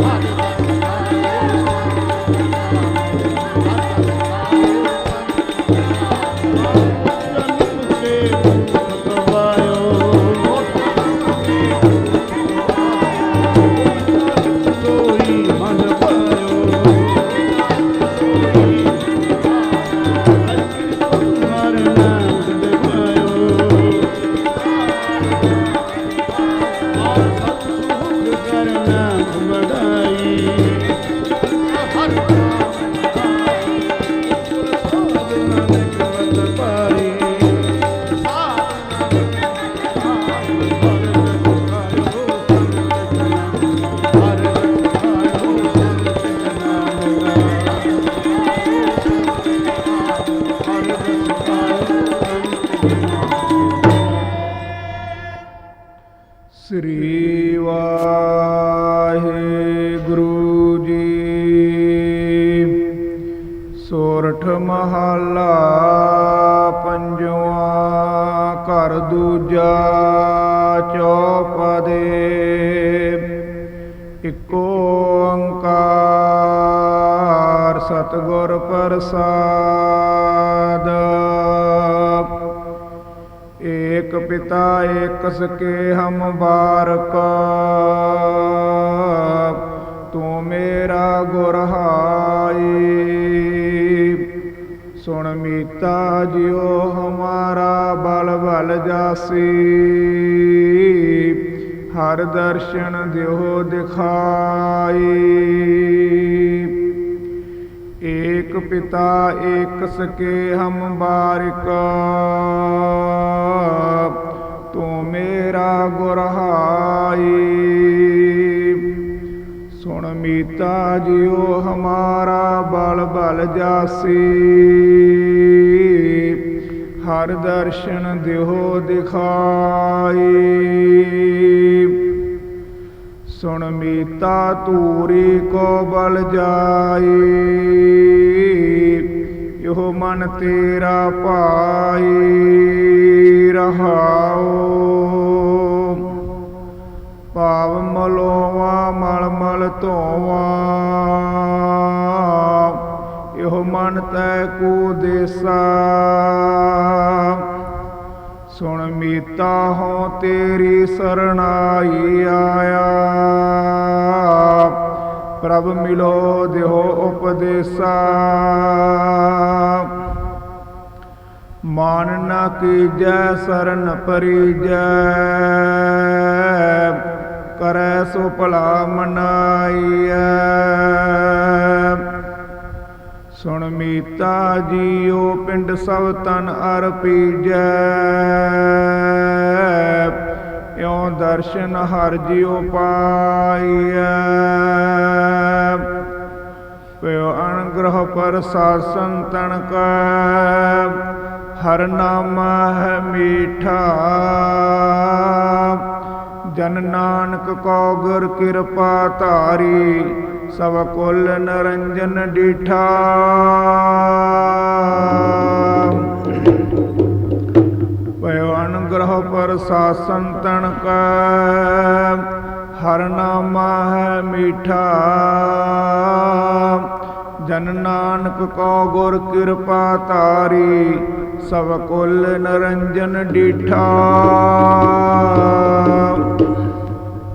Hallelujah. Three. ਮਹਲਾ ਪੰਜਵਾ, ਘਰ ਦੂਜਾ ਚੌਪਦੇ। ਇਕੋ ਓੰਕਾਰ ਸਤਿਗੁਰ ਪ੍ਰਸਾਦ। ਏਕ ਪਿਤਾ ਏਕ ਸਕੇ ਹਮ ਬਾਰਕ। ਮੀਤਾ ਜਿਉ ਹਮਾਰਾ ਬਲ ਬਲ ਜਾਸੀ। ਹਰ ਦਰਸ਼ਨ ਦਿਓ ਦਿਖਾਈ। ਏਕ ਪਿਤਾ ਏਕ ਸਕੇ ਹਮ ਬਾਰਿਕ। ਤੂੰ ਮੇਰਾ ਗੁਰ ਹਾਈ। ਸੁਣ ਮੀਤਾ ਜਿਉ ਹਮਾਰਾ ਬਲ ਬਲ ਜਾਸੀ। ਹਰ ਦਰਸ਼ਨ ਦਿਓ ਦਿਖਾਈ। ਸੁਣ ਮੀਤਾ ਤੂਰੀ ਕੋ ਬਲ ਜਾਈ, ਇਹੋ ਮਨ ਤੇਰਾ ਪਾਈ ਰਹਾਓ ਭਾਵ ਮਲੋਵਾ ਮਲ ਮਲ ਧੋਵਾ ਇਹੋ ਮਨ ਤੈ ਕੋ ਦੇਸਾ। ਸੁਣ ਮੀਤਾ ਹੋ ਤੇਰੀ ਸਰਣਾਈ ਆਇਆ। ਪ੍ਰਭ ਮਿਲੋ ਦਿਓ ਉਪਦੇਸਾ। ਮਾਨ ਨਾ ਕੀਜੈ, ਸਰਨ ਪਰੀਜੈ। ਕਰੈ ਸੋ ਭਲਾ ਮਨਾਈਐ। ਸੁਣ ਮੀਤਾ ਜੀਓ ਪਿੰਡ ਸਭ ਤਨ ਅਰਪੀਜੈ ਇਉ ਦਰਸ਼ਨ ਹਰ ਜਿਉ ਪਾਈਐ। ਪਿਓ ਅਨਗ੍ਰਹ ਪ੍ਰਸਾਸਨ ਤਨ ਕੈ। ਹਰ ਨਾਮ ਹੈ ਮੀਠਾ। ਜਨ ਨਾਨਕ ਕੋ ਗੁਰ ਕਿਰਪਾ ਧਾਰੀ। ਸਭ ਕੁਲ ਨਰੰਜਨ ਡੀਠਾ। ਪਇਓ ਪਰ ਸ਼ਾਸਨ ਤਨ ਕੈ ਹਰ ਨਾਮ ਹੈ ਮੀਠਾ। ਜਨ ਨਾਨਕ ਕੋ ਗੁਰ ਕਿਰਪਾ ਧਾਰੀ ਸਭ ਕੁਲ ਨਰੰਜਨ ਡੀਠਾ।